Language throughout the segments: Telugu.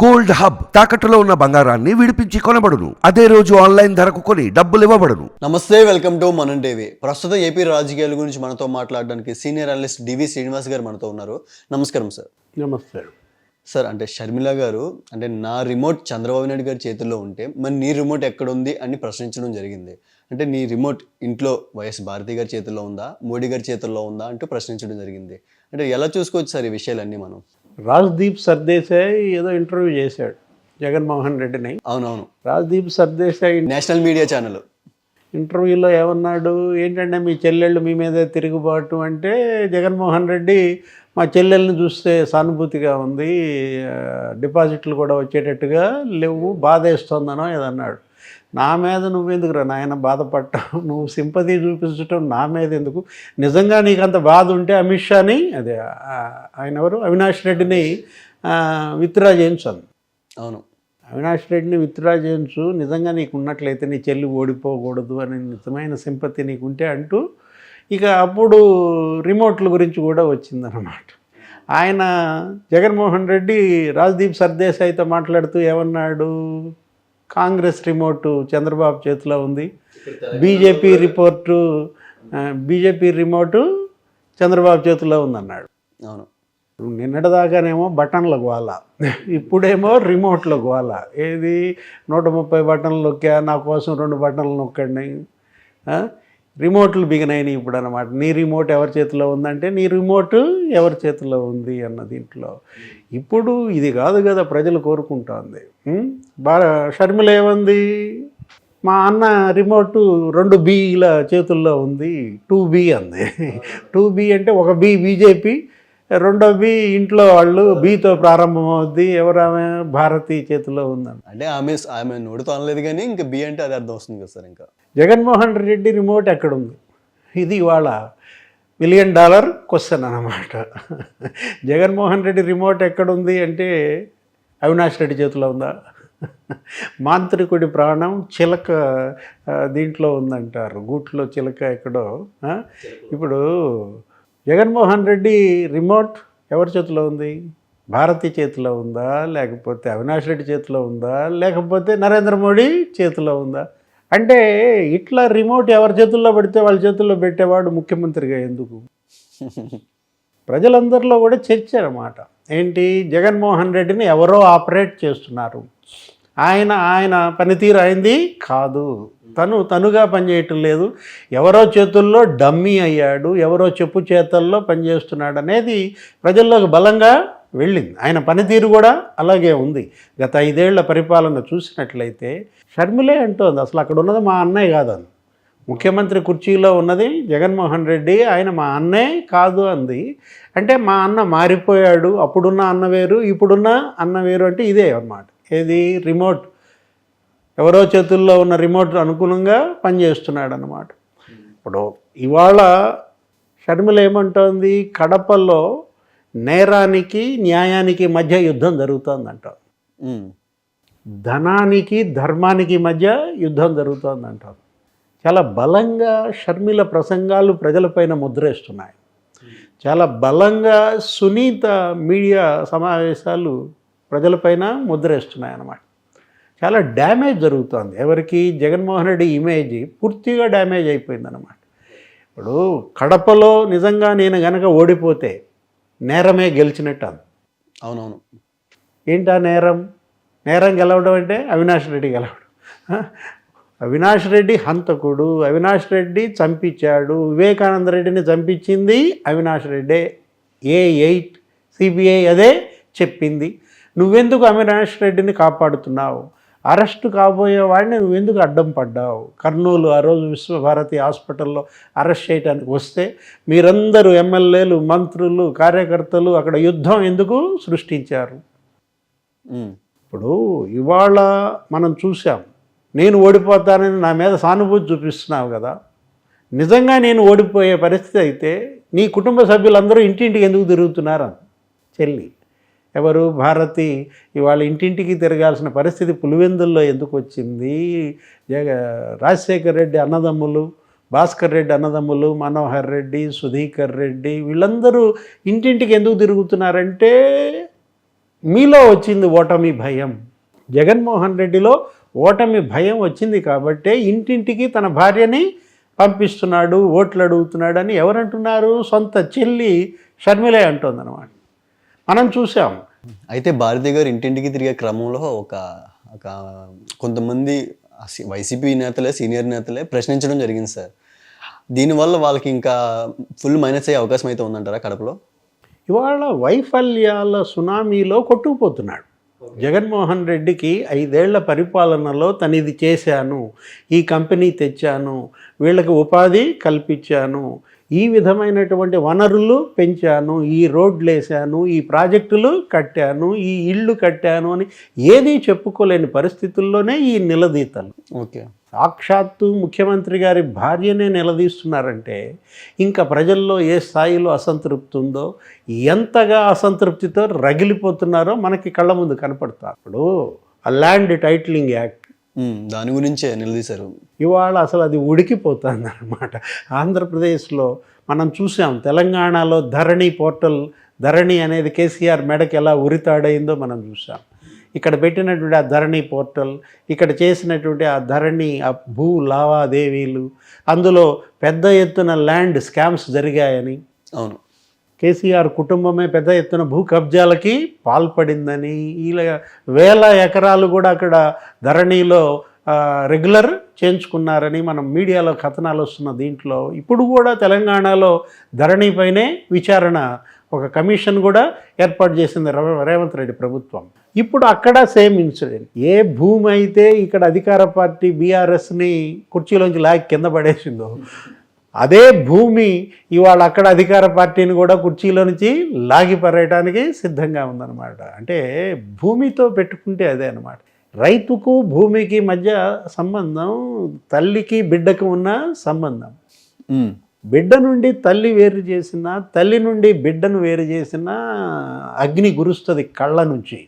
గోల్డ్ హబ్ తాకట్టులో ఉన్న బంగారాన్ని విడిపించి కొనబడును. అదే రోజు ఆన్లైన్ ధరకు కొని డబ్బులు ఇవ్వబడును. నమస్తే వెల్కమ్ టు మనం టీవీ ప్రస్తుతం ఏపీ రాజకీయాల గురించి మనతో మాట్లాడడానికి సీనియర్ అనలిస్ట్ డివి శ్రీనివాస్ గారు మనతో ఉన్నారు. నమస్కారం సార్. నమస్తే. సార్ అంటే షర్మిల గారు అంటే నా రిమోట్ చంద్రబాబు నాయుడు గారి చేతుల్లో ఉంటే మరి నీ రిమోట్ ఎక్కడ ఉంది అని ప్రశ్నించడం జరిగింది. అంటే నీ రిమోట్ ఇంట్లో వైఎస్ భారతి గారి చేతుల్లో ఉందా మోడీ గారి చేతుల్లో ఉందా అంటూ ప్రశ్నించడం జరిగింది. అంటే ఎలా చూసుకోవచ్చు సార్ ఈ విషయాలన్నీ మనం? రాజ్దీప్ సర్దేశాయ్ ఏదో ఇంటర్వ్యూ చేశాడు జగన్మోహన్ రెడ్డిని. అవునవును. Rajdeep Sardesai national media channel. ఇంటర్వ్యూలో ఏమన్నాడు? ఏంటంటే మీ చెల్లెళ్ళు మీ మీదే తిరుగుబాటు అంటే జగన్మోహన్ రెడ్డి మా చెల్లెల్ని చూస్తే సానుభూతిగా ఉంది డిపాజిట్లు కూడా వచ్చేటట్టుగా లేవు బాధేస్తోందనో ఏదన్నాడు. నా మీద నువ్వెందుకు రా నాయన బాధపడటం నువ్వు సింపతి చూపించటం నా మీద ఎందుకు నిజంగా నీకు అంత బాధ ఉంటే అమిత్ షాని అదే ఆయన ఎవరు? అవినాష్ రెడ్డిని విత్డ్రా చేయించాను అవును. అవినాష్ రెడ్డిని విత్డ్రా చేయించు నిజంగా నీకు ఉన్నట్లయితే నీ చెల్లి ఓడిపోకూడదు అని నిజమైన సింపతి నీకుంటే అంటూ ఇక అప్పుడు రిమోట్ల గురించి కూడా వచ్చిందన్నమాట. ఆయన జగన్మోహన్ రెడ్డి రాజ్దీప్ సర్దేశాయ్తో మాట్లాడుతూ ఏమన్నాడు? కాంగ్రెస్ రిమోటు చంద్రబాబు చేతిలో ఉంది. BJP report BJP remote Chandrababu చేతిలో ఉందన్నాడు. అవును. నిన్నటిదాకానేమో బటన్ల గోల ఇప్పుడేమో రిమోట్ల గోల. ఏది నూట ముప్పై బటన్లు నొక్కా నా కోసం రెండు బటన్లు నొక్కండి ఆ? రిమోట్లు బిగినాయి ఇప్పుడు అనమాట నీ రిమోట్ ఎవరి చేతిలో ఉందంటే నీ రిమోట్ ఎవరి చేతిలో ఉంది అన్న దీంట్లో. ఇప్పుడు ఇది కాదు కదా ప్రజలు కోరుకుంటోంది? బాగా షర్మిల ఏమంది? మా అన్న రిమోట్ రెండు బీల చేతుల్లో ఉంది. టూ బీ అంది. టూ బీ అంటే ఒక బీ బీజేపీ రెండో బి ఇంట్లో వాళ్ళు బీతో ప్రారంభమవుద్ది. ఎవరామె భారతి చేతిలో ఉందని అంటే ఆమె ఆమె నోటితో అనలేదు కానీ ఇంకా బి అంటే అది అర్థం వస్తుంది కదా సార్ ఇంకా. జగన్మోహన్ రెడ్డి రిమోట్ ఎక్కడుంది? ఇది ఇవాళ మిలియన్ డాలర్ క్వశ్చన్ అన్నమాట. జగన్మోహన్ రెడ్డి రిమోట్ ఎక్కడుంది అంటే అవినాష్ రెడ్డి చేతిలో ఉందా? మాంత్రికుడి ప్రాణం చిలక దీంట్లో ఉందంటారు. గూట్లో చిలక ఎక్కడో? ఇప్పుడు జగన్మోహన్ రెడ్డి రిమోట్ ఎవరి చేతిలో ఉంది? భారతి చేతిలో ఉందా? లేకపోతే అవినాష్ రెడ్డి చేతిలో ఉందా? లేకపోతే నరేంద్ర మోడీ చేతిలో ఉందా? అంటే ఇట్లా రిమోట్ ఎవరి చేతుల్లో పెడితే వాళ్ళ చేతుల్లో పెట్టేవాడు ముఖ్యమంత్రిగా ఎందుకు? ప్రజలందరిలో కూడా చర్చ అన్నమాట. ఏంటి? జగన్మోహన్ రెడ్డిని ఎవరో ఆపరేట్ చేస్తున్నారు. ఆయన ఆయన పనితీరు అయింది? కాదు. తను తనుగా పనిచేయటం లేదు. ఎవరో చేతుల్లో డమ్మీ అయ్యాడు ఎవరో చెప్పు చేతల్లో పనిచేస్తున్నాడు అనేది ప్రజల్లోకి బలంగా వెళ్ళింది. ఆయన పనితీరు కూడా అలాగే ఉంది. గత ఐదేళ్ళ పరిపాలన చూసినట్లయితే షర్మిలే అంటోంది. అసలు అక్కడ ఉన్నది మా అన్నయ్య కాదని. ముఖ్యమంత్రి కుర్చీలో ఉన్నది జగన్మోహన్ రెడ్డి ఆయన మా అన్నే కాదు అంది. అంటే మా అన్న మారిపోయాడు అప్పుడున్న అన్న వేరు ఇప్పుడున్న అన్న వేరు అంటే ఇదే అన్నమాట. ఏది? రిమోట్. ఎవరో చేతుల్లో ఉన్న రిమోట్ అనుకూలంగా పనిచేస్తున్నాడు అన్నమాట ఇప్పుడు ఇవాళ షర్మిల ఏమంటోంది? కడపలో నేరానికి న్యాయానికి మధ్య యుద్ధం జరుగుతోందంట. ధనానికి ధర్మానికి మధ్య యుద్ధం జరుగుతోందంట చాలా బలంగా షర్మిల ప్రసంగాలు ప్రజలపైన ముద్రేస్తున్నాయి. చాలా బలంగా సునీత మీడియా సమావేశాలు ప్రజలపైన ముద్రేస్తున్నాయి అన్నమాట చాలా డ్యామేజ్ జరుగుతోంది. ఎవరికి? జగన్మోహన్ రెడ్డి ఇమేజ్ పూర్తిగా డ్యామేజ్ అయిపోయిందన్నమాట. ఇప్పుడు కడపలో నిజంగా నేను గనక ఓడిపోతే నేరమే గెలిచినట్టు అంది అవునవును. ఏంటా నేరం? నేరం గెలవడం అంటే అవినాష్ రెడ్డి గెలవడం? అవినాష్ రెడ్డి హంతకుడు అవినాష్ రెడ్డి చంపించాడు వివేకానంద రెడ్డిని చంపించింది అవినాష్ రెడ్డే. ఏ ఎయిట్ సిబిఐ అదే చెప్పింది. నువ్వెందుకు అవినాష్ రెడ్డిని కాపాడుతున్నావు? అరెస్టు కాబోయే వాడిని నువ్వెందుకు అడ్డం పడ్డావు? కర్నూలు ఆ రోజు విశ్వభారతి హాస్పిటల్లో అరెస్ట్ చేయడానికి వస్తే మీరందరూ ఎమ్మెల్యేలు మంత్రులు కార్యకర్తలు అక్కడ యుద్ధం ఎందుకు సృష్టించారు. ఇప్పుడు ఇవాళ మనం చూసాం నేను ఓడిపోతానని నా మీద సానుభూతి చూపిస్తున్నావు కదా. నిజంగా నేను ఓడిపోయే పరిస్థితి అయితే నీ కుటుంబ సభ్యులందరూ ఇంటింటికి ఎందుకు తిరుగుతున్నారు? చెల్లి. ఎవరు? భారతి. ఇవాళ ఇంటింటికి తిరగాల్సిన పరిస్థితి పులివెందుల్లో ఎందుకు వచ్చింది? జగ రాజశేఖర్ రెడ్డి అన్నదమ్ములు భాస్కర్ రెడ్డి అన్నదమ్ములు మనోహర్ రెడ్డి సుధీకర్ రెడ్డి వీళ్ళందరూ ఇంటింటికి ఎందుకు తిరుగుతున్నారంటే మీలో వచ్చింది ఓటమి భయం. జగన్మోహన్ రెడ్డిలో ఓటమి భయం వచ్చింది కాబట్టే ఇంటింటికి తన భార్యని పంపిస్తున్నాడు ఓట్లు అడుగుతున్నాడు అని ఎవరంటున్నారు? సొంత చెల్లి షర్మిలే అంటుందన్నమాట. మనం చూసాం అయితే భారతి గారు ఇంటింటికి తిరిగే క్రమంలో ఒక ఒక కొంతమంది వైసీపీ నేతలే సీనియర్ నేతలే ప్రశ్నించడం జరిగింది సార్. దీనివల్ల వాళ్ళకి ఇంకా ఫుల్ మైనస్ అయ్యే అవకాశం అయితే ఉందంటారా కడపలో? ఇవాళ వైఫల్యాల సునామీలో కొట్టుకుపోతున్నాడు. జగన్మోహన్ రెడ్డికి ఐదేళ్ళ పరిపాలనలో తను ఇది చేశాను. ఈ కంపెనీ తెచ్చాను. వీళ్ళకి ఉపాధి కల్పించాను. ఈ విధమైనటువంటి వనరులు పెంచాను ఈ రోడ్లు వేసాను ఈ ప్రాజెక్టులు కట్టాను ఈ ఇళ్ళు కట్టాను అని ఏదీ చెప్పుకోలేని పరిస్థితుల్లోనే ఈ నిలదీతలు. ఓకే. సాక్షాత్తు ముఖ్యమంత్రి గారి భార్యనే నిలదీస్తున్నారంటే ఇంకా ప్రజల్లో ఏ స్థాయిలో అసంతృప్తి ఉందో ఎంతగా అసంతృప్తితో రగిలిపోతున్నారో మనకి కళ్ళ ముందు కనపడతారు. ఇప్పుడు ఆ ల్యాండ్ టైటిలింగ్ యాక్ట్ దాని గురించే నిలదీశారు. ఇవాళ అసలు అది ఉడికిపోతుంది అనమాట ఆంధ్రప్రదేశ్లో మనం చూసాం తెలంగాణలో ధరణి పోర్టల్ ధరణి అనేది కేసీఆర్ మెడకి ఎలా ఉరితాడైందో మనం చూసాం. ఇక్కడ పెట్టినటువంటి ఆ ధరణి పోర్టల్ ఇక్కడ చేసినటువంటి ఆ ధరణి ఆ భూ లావాదేవీలు అందులో పెద్ద ఎత్తున ల్యాండ్ స్కామ్స్ జరిగాయని అవును. కేసీఆర్ కుటుంబమే పెద్ద ఎత్తున భూ కబ్జాలకి పాల్పడిందని ఇలా వేల ఎకరాలు కూడా అక్కడ ధరణిలో రెగ్యులర్ చేయించుకున్నారని మనం మీడియాలో కథనాలు వస్తున్న దీంట్లో. ఇప్పుడు కూడా తెలంగాణలో ధరణిపైనే విచారణ. ఒక కమిషన్ కూడా ఏర్పాటు చేసింది రేవంత్ రెడ్డి ప్రభుత్వం. ఇప్పుడు అక్కడ సేమ్ ఇన్సిడెంట్. ఏ భూమి అయితే ఇక్కడ అధికార పార్టీ బీఆర్ఎస్ని కుర్చీలోంచి లాగి కింద పడేసిందో అదే భూమి ఇవాళ అక్కడ అధికార పార్టీని కూడా కుర్చీలో నుంచి లాగి పరేయడానికి సిద్ధంగా ఉందన్నమాట. అంటే భూమితో పెట్టుకుంటే అదే అన్నమాట. రైతుకు భూమికి మధ్య సంబంధం తల్లికి బిడ్డకు ఉన్న సంబంధం. బిడ్డ నుండి తల్లి వేరు చేసిన తల్లి నుండి బిడ్డను వేరు చేసిన అగ్ని గురుస్తుంది కళ్ళ నుంచి.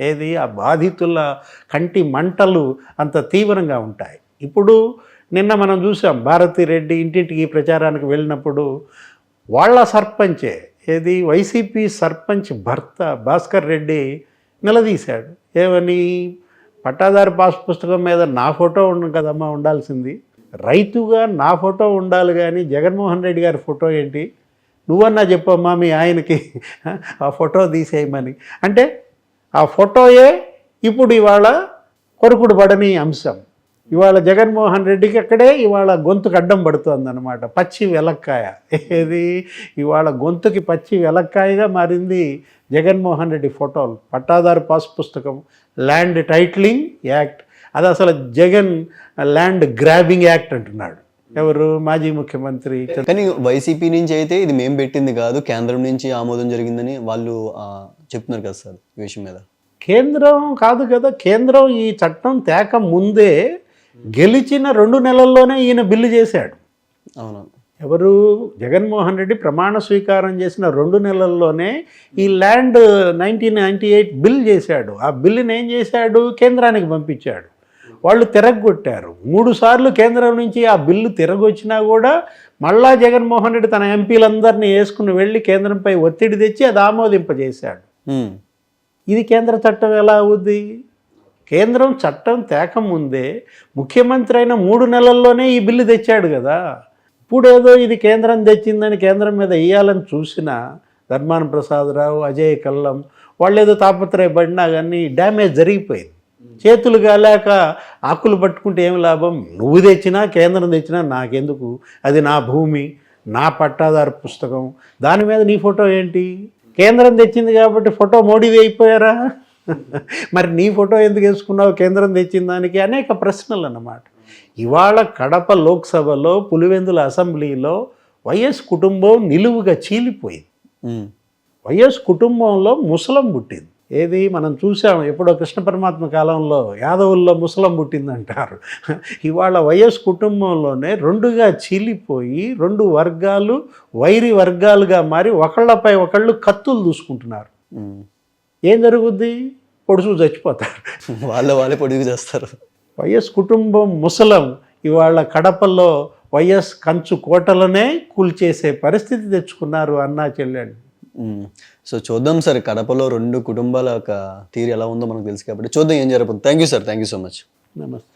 ఏది? ఆ బాధితుల కంటి మంటలు అంత తీవ్రంగా ఉంటాయి. ఇప్పుడు నిన్న మనం చూసాం భారతి రెడ్డి ఇంటింటికి ప్రచారానికి వెళ్ళినప్పుడు వాళ్ళ సర్పంచే ఏది వైసీపీ సర్పంచ్ భర్త భాస్కర్ రెడ్డి నిలదీశాడు. ఏమని? పట్టాదారు పాస్ పుస్తకం మీద నా ఫోటో ఉండు కదమ్మా ఉండాల్సింది. రైతుగా నా ఫోటో ఉండాలి కానీ జగన్మోహన్ రెడ్డి గారి ఫోటో ఏంటి? నువ్వన్నా చెప్పమ్మా మీ ఆయనకి ఆ ఫోటో తీసేయమని. అంటే ఆ ఫోటోయే ఇప్పుడు ఇవాళ కొరుకుడు పడని అంశం. ఇవాళ జగన్మోహన్ రెడ్డికి అక్కడే ఇవాళ గొంతుకు అడ్డం పడుతుంది అనమాట పచ్చి వెలక్కాయ. ఏది? ఇవాళ గొంతుకి పచ్చి వెలక్కాయగా మారింది జగన్మోహన్ రెడ్డి ఫోటోలు. పట్టాదారు పాస్ పుస్తకం ల్యాండ్ టైటిలింగ్ యాక్ట్. అది అసలు జగన్ ల్యాండ్ గ్రాబింగ్ యాక్ట్ అంటున్నాడు. ఎవరు? మాజీ ముఖ్యమంత్రి. కానీ వైసీపీ నుంచి అయితే ఇది మేము పెట్టింది కాదు కేంద్రం నుంచి ఆమోదం జరిగిందని వాళ్ళు చెప్తున్నారు కదా సార్ ఈ విషయం మీద. కేంద్రం కాదు కదా కేంద్రం ఈ చట్టం తేక ముందే గెలిచిన రెండు నెలల్లోనే ఈయన బిల్లు చేశాడు. అవును. ఎవరు? జగన్మోహన్ రెడ్డి ప్రమాణ స్వీకారం చేసిన రెండు నెలల్లోనే ఈ land nineteen ninety eight bill చేశాడు. ఆ బిల్లుని ఏం చేశాడు? కేంద్రానికి పంపించాడు. వాళ్ళు తిరగొట్టారు. మూడు సార్లు కేంద్రం నుంచి ఆ బిల్లు తిరగొచ్చినా కూడా మళ్ళా జగన్మోహన్ రెడ్డి తన ఎంపీలందరినీ వేసుకుని వెళ్ళి కేంద్రంపై ఒత్తిడి తెచ్చి అది ఆమోదింపజేశాడు. ఇది కేంద్ర చట్టం ఎలా అవుద్ది? కేంద్రం చట్టం తేకముందే ముఖ్యమంత్రి అయిన మూడు నెలల్లోనే ఈ బిల్లు తెచ్చాడు కదా. ఇప్పుడు ఏదో ఇది కేంద్రం తెచ్చిందని కేంద్రం మీద వేయాలని చూసినా ధర్మాన ప్రసాదరావు అజయ్ కల్లం వాళ్ళు ఏదో తాపత్రయపడినా కానీ డ్యామేజ్ జరిగిపోయింది. చేతులు కాలేక ఆకులు పట్టుకుంటే ఏం లాభం? నువ్వు తెచ్చినా కేంద్రం తెచ్చినా నాకెందుకు? అది నా భూమి నా పట్టాదారు పుస్తకం. దాని మీద నీ ఫోటో ఏంటి? కేంద్రం తెచ్చింది కాబట్టి ఫోటో మోడీది అయిపోయారా? మరి నీ ఫోటో ఎందుకు వేసుకున్నావు? కేంద్రం తెచ్చిన దానికి అనేక ప్రశ్నలు అన్నమాట. ఇవాళ కడప లోక్సభలో పులివెందుల అసెంబ్లీలో వైఎస్ కుటుంబం నిలువుగా చీలిపోయింది. వైఎస్ కుటుంబంలో ముసలం పుట్టింది. ఏది మనం చూసాం ఎప్పుడో కృష్ణ పరమాత్మ కాలంలో యాదవుల్లో ముసలం పుట్టిందంటారు. ఇవాళ వైఎస్ కుటుంబంలోనే రెండుగా చీలిపోయి రెండు వర్గాలు వైరి వర్గాలుగా మారి ఒకళ్ళపై ఒకళ్ళు కత్తులు దూసుకుంటున్నారు. ఏం జరుగుద్ది? పొడుసు చచ్చిపోతారు. వాళ్ళ వాళ్ళే పొడుగు చేస్తారు. వైఎస్ కుటుంబం ముసలం. ఇవాళ కడపలో వైఎస్ కంచు కోటలనే కూల్చేసే పరిస్థితి తెచ్చుకున్నారు అన్నా మ్మ్. సో చూద్దాం సార్ కడపలో రెండు కుటుంబాల ఒక తీరు ఎలా ఉందో మనకు తెలుసు కాబట్టి చూద్దాం ఏం జరగబోతుంది thank you sir thank you so much నమస్తే.